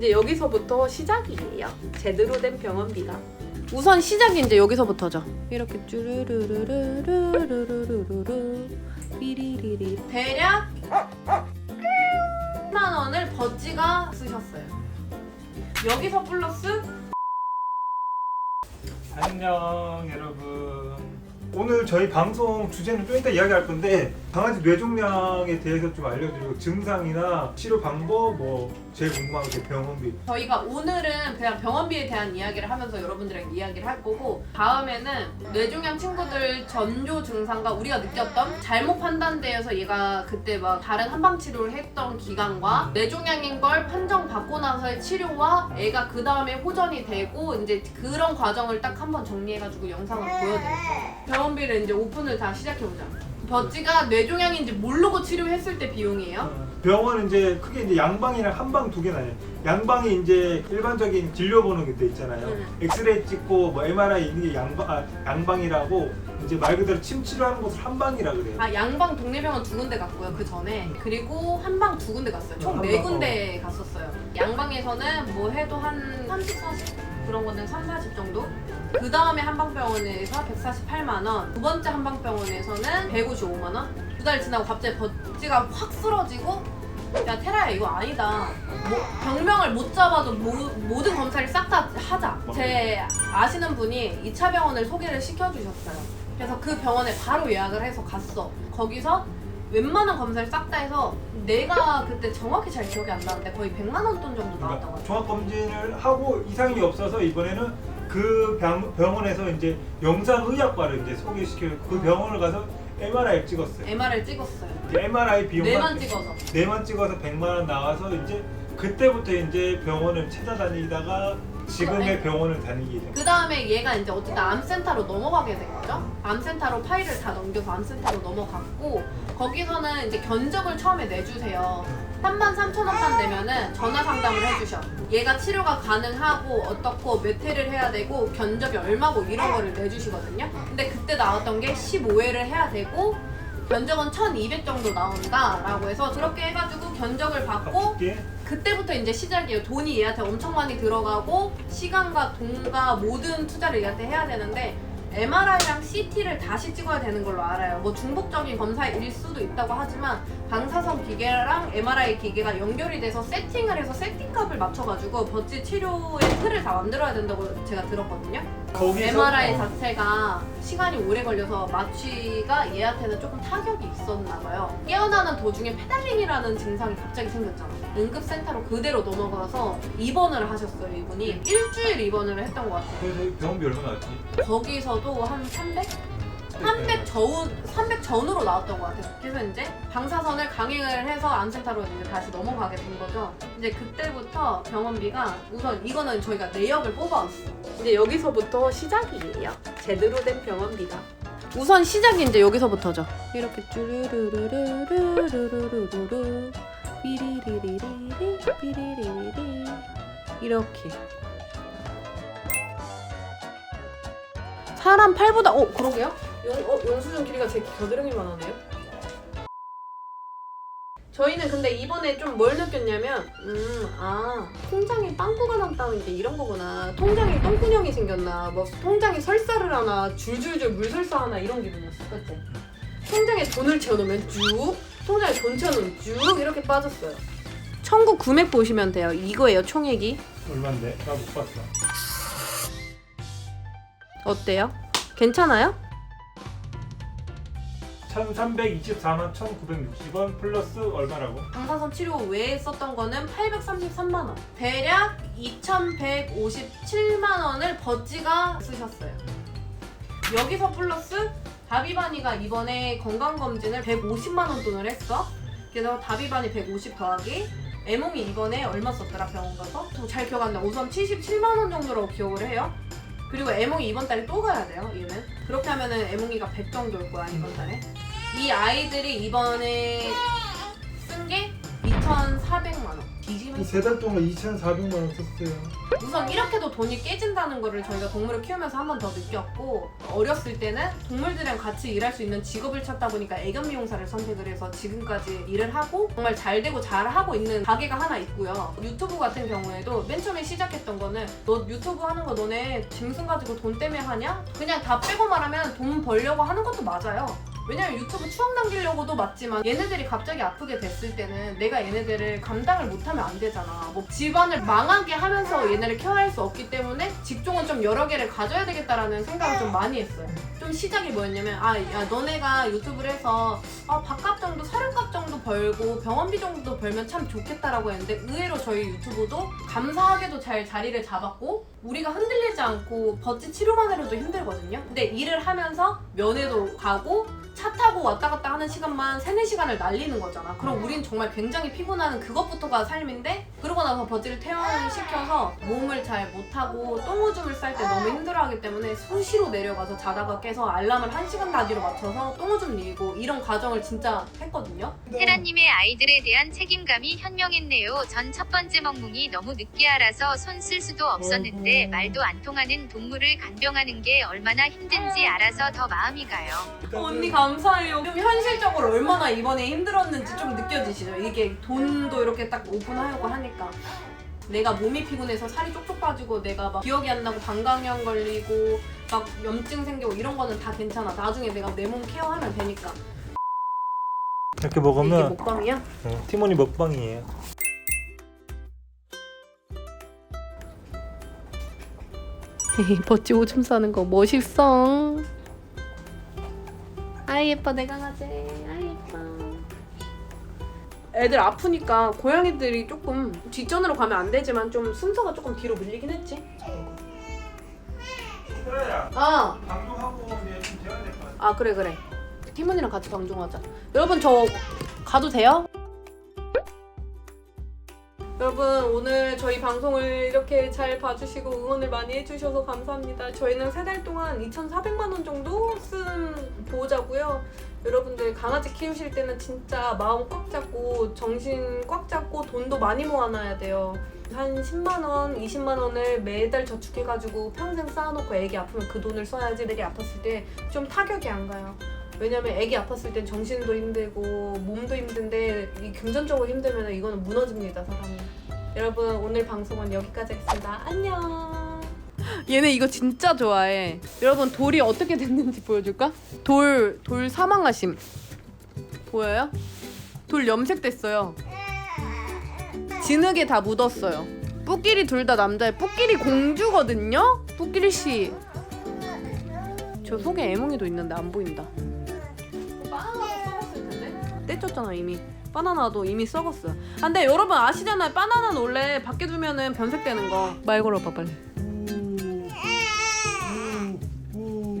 이제 여기서부터 시작이에요. 제대로 된 병원비가. 우선 시작이 이제 여기서부터죠. 이렇게 쭈르르르르르르르르르 삐리리리 대략 10만 원을 버찌가 쓰셨어요. 여기서 플러스 안녕 여러분 오늘 저희 방송 주제는 좀 이따 이야기할 건데 강아지 뇌종양에 대해서 좀 알려드리고 증상이나 치료 방법 뭐 제일 궁금한 게 병원비 저희가 오늘은 그냥 병원비에 대한 이야기를 하면서 여러분들에게 이야기를 할 거고 다음에는 뇌종양 친구들 전조 증상과 우리가 느꼈던 잘못 판단되어서 얘가 그때 막 다른 한방 치료를 했던 기간과 뇌종양인 걸 판정받고 나서의 치료와 애가 그 다음에 호전이 되고 이제 그런 과정을 딱 한번 정리해가지고 영상을 보여드릴게요. 병원비를 이제 오픈을 다 시작해보자. 버찌가 뇌종양인지 모르고 치료했을 때 비용이에요. 병원은 이제 크게 이제 양방이랑 한방 두 개 나뉘어요. 양방이 이제 일반적인 진료 보는 게 있잖아요. 음. 엑스레이 찍고 뭐 MRI 있는 게 양방, 아, 양방이라고 이제 말 그대로 침 치료하는 곳을 한방이라 그래요. 아 양방 동네병원 두 군데 갔고요 그 전에. 그리고 한방 두 군데 갔어요. 총 어, 네 한방, 군데 갔었어요. 양방에서는 뭐 해도 한 30, 40 그런 거는 3, 40 정도? 그 다음에 한방병원에서 148만 원. 두 번째 한방병원에서는 155만 원? 두 달 지나고 갑자기 버찌가 확 쓰러지고 야 테라야 이거 아니다. 뭐, 병명을 못 잡아도 모, 모든 검사를 싹 다 하자. 제 아시는 분이 2차 병원을 소개를 시켜주셨어요. 그래서 그 병원에 바로 예약을 해서 갔어. 거기서 웬만한 검사를 싹 다 해서 내가 그때 정확히 잘 기억이 안 나는데 거의 100만 원 돈 정도 나왔던 것 그러니까 같아요. 종합 검진을 하고 이상이 없어서 이번에는 그 병, 병원에서 이제 영상의학과를 이제 소개시켜 그 병원을 가서 MRI를 찍었어요. MR을 찍었어요 이제 MRI 비용만 뇌만 찍어서 뇌만 찍어서 100만 원 나와서 이제 그때부터 이제 병원을 찾아다니다가 지금의 네. 병원을 다니게 된. 그 다음에 얘가 이제 어쨌든 암센터로 넘어가게 된 거죠. 암센터로 파일을 다 넘겨서 암센터로 넘어갔고 거기서는 이제 견적을 처음에 내주세요. 3만 3천 원만 내면은 전화 상담을 해주셔. 얘가 치료가 가능하고 어떻고 몇 회를 해야 되고 견적이 얼마고 이런 거를 내주시거든요. 근데 그때 나왔던 게 15회를 해야 되고 견적은 1,200 정도 나온다라고 해서 그렇게 해가지고 견적을 받고 이게 그때부터 이제 시작이에요. 돈이 얘한테 엄청 많이 들어가고 시간과 돈과 모든 투자를 얘한테 해야 되는데 MRI랑 CT를 다시 찍어야 되는 걸로 알아요. 뭐 중복적인 검사일 수도 있다고 하지만 방사선 기계랑 MRI 기계가 연결이 돼서 세팅을 해서 세팅값을 맞춰가지고 버찌 치료의 틀을 다 만들어야 된다고 제가 들었거든요. 거기서 MRI 어, 자체가 시간이 오래 걸려서 마취가 얘한테는 조금 타격이 있었나 봐요. 깨어나는 도중에 페달링이라는 증상이 갑자기 생겼잖아. 응급센터로 그대로 넘어가서 입원을 하셨어요, 이분이. 일주일 입원을 했던 것 같아요. 그래서 병원비 얼마 나 왔지? 거기서 도 한 300? 300 전, 300 전으로 나왔던 것 같아요. 그래서 이제 방사선을 강행을 해서 암센터로 이제 다시 넘어가게 된 거죠. 이제 그때부터 병원비가 우선 이거는 저희가 내역을 뽑아왔어요. 이제 여기서부터 시작이에요. 제대로 된 병원비가. 우선 시작이 이제 여기서부터죠. 이렇게 쭈르르르르르르르르 삐리리리리리 삐리리리리 이렇게 사람 팔보다 어 그러게요? 용, 어, 영수증 길이가 제 겨드랑이만 하네요. 저희는 근데 이번에 좀 뭘 느꼈냐면 음 아 통장에 빵꾸가 났다는 게 이런 거구나 통장에 똥구녕이 생겼나 뭐 통장에 설사를 하나 줄줄줄 물설사 하나 이런 기분이었어 그때 통장에 돈을 채워놓으면 쭉 통장에 돈 채워놓으면 쭉 이렇게 빠졌어요 청구 금액 보시면 돼요 이거예요 총액이 얼마인데? 나 못 봤어. 어때요? 괜찮아요? 1,324만 1,960원 플러스 얼마라고? 방사선 치료 외에 썼던 거는 833만 원. 대략 2,157만 원을 버찌가 쓰셨어요. 여기서 플러스 다비바니가 이번에 건강검진을 150만 원 돈을 했어. 그래서 다비바니 150 더하기 애몽이 이번에 얼마 썼더라 병원 가서? 저잘 기억 안 나. 우선 77만 원 정도로 기억을 해요. 그리고 애몽이 이번 달에 또 가야 돼요. 얘는 그렇게 하면은 애몽이가 100 정도일 거야 이번 달에. 이 아이들이 이번에 쓴 게 2,400만 원. 뒤지면 세달 동안 2,400만 원 썼어요. 우선 이렇게도 돈이 깨진다는 거를 저희가 동물을 키우면서 한 번 더 느꼈고 어렸을 때는 동물들이랑 같이 일할 수 있는 직업을 찾다 보니까 애견 미용사를 선택을 해서 지금까지 일을 하고 정말 잘 되고 잘 하고 있는 가게가 하나 있고요. 유튜브 같은 경우에도 맨 처음에 시작했던 거는 너 유튜브 하는 거 너네 짐승 가지고 돈 때문에 하냐? 그냥 다 빼고 말하면 돈 벌려고 하는 것도 맞아요. 왜냐면 유튜브 추억 남기려고도 맞지만 얘네들이 갑자기 아프게 됐을 때는 내가 얘네들을 감당을 못하면 안 되잖아. 뭐 집안을 망하게 하면서 얘네를 케어할 수 없기 때문에 직종은 좀 여러 개를 가져야 되겠다라는 생각을 좀 많이 했어요. 좀 시작이 뭐였냐면 아 야 너네가 유튜브를 해서 아 밥값 정도 사료값 정도 벌고 병원비 정도 벌면 참 좋겠다라고 했는데 의외로 저희 유튜브도 감사하게도 잘 자리를 잡았고 우리가 흔들리지 않고 버찌 치료만 해도 힘들거든요. 근데 일을 하면서 면회도 가고 차 타고 왔다 갔다 하는 시간만 3, 4시간을 날리는 거잖아. 그럼 우린 정말 굉장히 피곤한 그것부터가 삶인데 그러고 나서 버지를 퇴원시켜서 몸을 잘 못하고 똥오줌을 쌀 때 너무 힘들어하기 때문에 수시로 내려가서 자다가 깨서 알람을 1시간 단위로 맞춰서 똥오줌 밀고 이런 과정을 진짜 했거든요. 테라님의 아이들에 대한 책임감이 현명했네요. 전 첫 번째 멍뭉이 너무 늦게 알아서 손 쓸 수도 없었는데 어이구. 말도 안 통하는 동물을 간병하는 게 얼마나 힘든지 알아서 더 마음이 가요. 언니 감사해요. 좀 현실적으로 얼마나 이번에 힘들었는지 좀 느껴지시죠? 이게 돈도 이렇게 딱 오픈하려고 하니까. 내가 몸이 피곤해서 살이 쪽쪽 빠지고 내가 막 기억이 안 나고 방광염 걸리고 막 염증 생기고 이런 거는 다 괜찮아. 나중에 내가 내 몸 케어하면 되니까. 이렇게 이게 먹으면 먹방이야? 어, 티모니 먹방이에요. 버찌 오줌 싸는 거 멋있어. 아이 예뻐 내 강아지. 아이 예뻐. 애들 아프니까 고양이들이 조금 뒷전으로 가면 안 되지만 좀 순서가 조금 뒤로 밀리긴 했지. 그래야 아, 방송하고 이제 좀 돼야 될것 같아. 아 그래 그래. 티몬이랑 같이 방송하자. 여러분 저 가도 돼요? 여러분 오늘 저희 방송을 이렇게 잘 봐주시고 응원을 많이 해주셔서 감사합니다. 저희는 세 달 동안 2,400만 원 정도 쓴 보호자고요. 여러분들 강아지 키우실 때는 진짜 마음 꽉 잡고 정신 꽉 잡고 돈도 많이 모아놔야 돼요. 한 10만 원, 20만 원을 매달 저축해가지고 평생 쌓아놓고 애기 아프면 그 돈을 써야지 애기 아팠을 때 좀 타격이 안 가요. 왜냐면 애기 아팠을 땐 정신도 힘들고 몸도 힘든데 이 금전적으로 힘들면 이거는 무너집니다 사람이. 여러분 오늘 방송은 여기까지 하겠습니다. 안녕. 얘네 이거 진짜 좋아해. 여러분 돌이 어떻게 됐는지 보여줄까? 돌 돌 사망하심. 보여요? 돌 염색됐어요. 진흙에 다 묻었어요. 뿌끼리 둘 다 남자애. 뿌끼리 공주거든요. 뿌끼리 씨. 저 속에 애몽이도 있는데 안 보인다. 떼쳤잖아 이미. 바나나도 이미 썩었어요. 아, 근데 여러분 아시잖아요. 바나나는 원래 밖에 두면은 변색되는 거. 말 걸어봐 빨리. 우, 우, 우, 우.